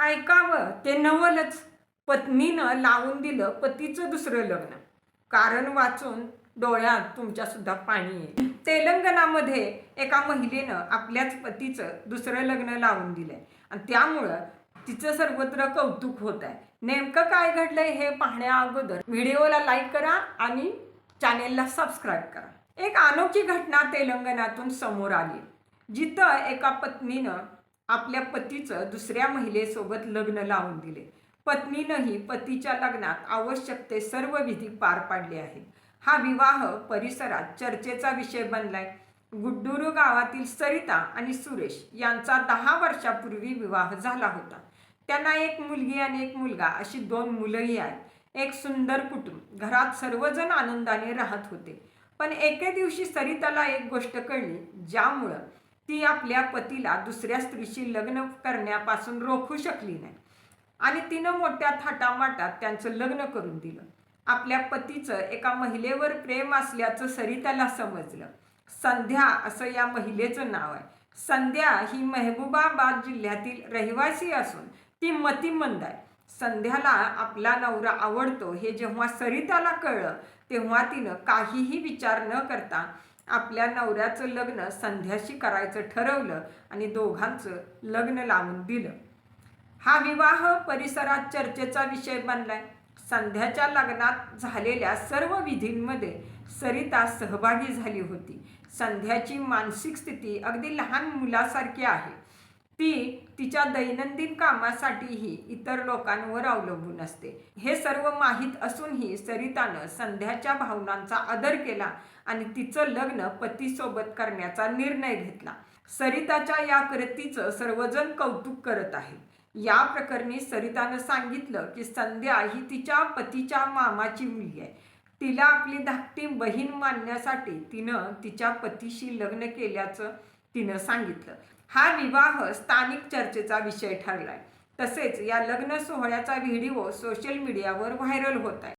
ऐकावं. ते नवलच. पत्नीनं लावून दिलं पतीचं दुसरं लग्न. कारण वाचून डोळ्यात तुमच्या सुद्धा पाणी येईल. तेलंगणामध्ये एका महिलेनं आपल्याच पतीचं दुसरं लग्न लावून दिलंय. आणि त्यामुळं तिचं सर्वत्र कौतुक होत आहे नेमकं काय घडलंय हे पाहण्या अगोदर व्हिडिओला लाईक करा आणि चॅनेलला सबस्क्राईब करा. एक अनोखी घटना तेलंगणातून समोर आली. जिथं एका पत्नीनं आपल्या पतीचं दुसऱ्या महिलेसोबत लग्न लावून दिले. पत्नीनंही पतीच्या लग्नात आवश्यक ते सर्व विधी पार पाडले आहेत. हा विवाह परिसरात चर्चेचा विषय बनलाय. गुड्डुरू गावातील सरिता आणि सुरेश यांचा दहा वर्षापूर्वी विवाह झाला होता. त्यांना एक मुलगी आणि एक मुलगा अशी दोन मुलंही आहेत. एक सुंदर कुटुंब. घरात सर्वजण आनंदाने राहत होते. पण एके दिवशी सरिताला एक गोष्ट कळली ज्यामुळं ती आपल्या पतीला दुसऱ्या स्त्रीशी लग्न करण्यापासून रोखू शकली नाही. आणि तिनं मोठ्या थाटामाटात त्यांचं लग्न करून दिलं. आपल्या पतीचं एका महिलेवर प्रेम असल्याचं सरिताला समजलं. संध्या असं या महिलेचं नाव आहे. संध्या ही मेहबूबाबाद जिल्ह्यातील रहिवासी असून ती मतिमंद आहे. संध्याला आपला नवरा आवडतो हे जेव्हा सरिताला कळलं तेव्हा तिनं काहीही विचार न करता आपल्या नवऱ्याचं लग्न संध्याशी करायचं ठरवलं आणि दोघांचं लग्न लावून दिलं. हा विवाह परिसरात चर्चेचा विषय बनलाय. संध्याच्या लग्नात झालेल्या सर्व विधींमध्ये सरिता सहभागी झाली होती. संध्याची मानसिक स्थिती अगदी लहान मुलासारखी आहे. ती तिच्या दैनंदिन कामासाठीही इतर लोकांवर अवलंबून असते. हे सर्व माहीत असूनही सरितानं संध्याच्या भावनांचा आदर केला आणि तिचं लग्न पतीसोबत करण्याचा निर्णय घेतला. सरिताच्या या कृतीचं सर्वजण कौतुक करत आहे या प्रकरणी सरितानं सांगितलं की संध्या ही तिच्या पतीच्या मामाची मुलगी आहे. तिला आपली धाकटी बहीण मानण्यासाठी तिनं तिच्या पतीशी लग्न केल्याचं तिनं सांगितलं. हा विवाह स्थानिक चर्चेचा विषय ठरलाय. तसेच या लग्न सोहळ्याचा व्हिडिओ सोशल मीडियावर व्हायरल होत आहे.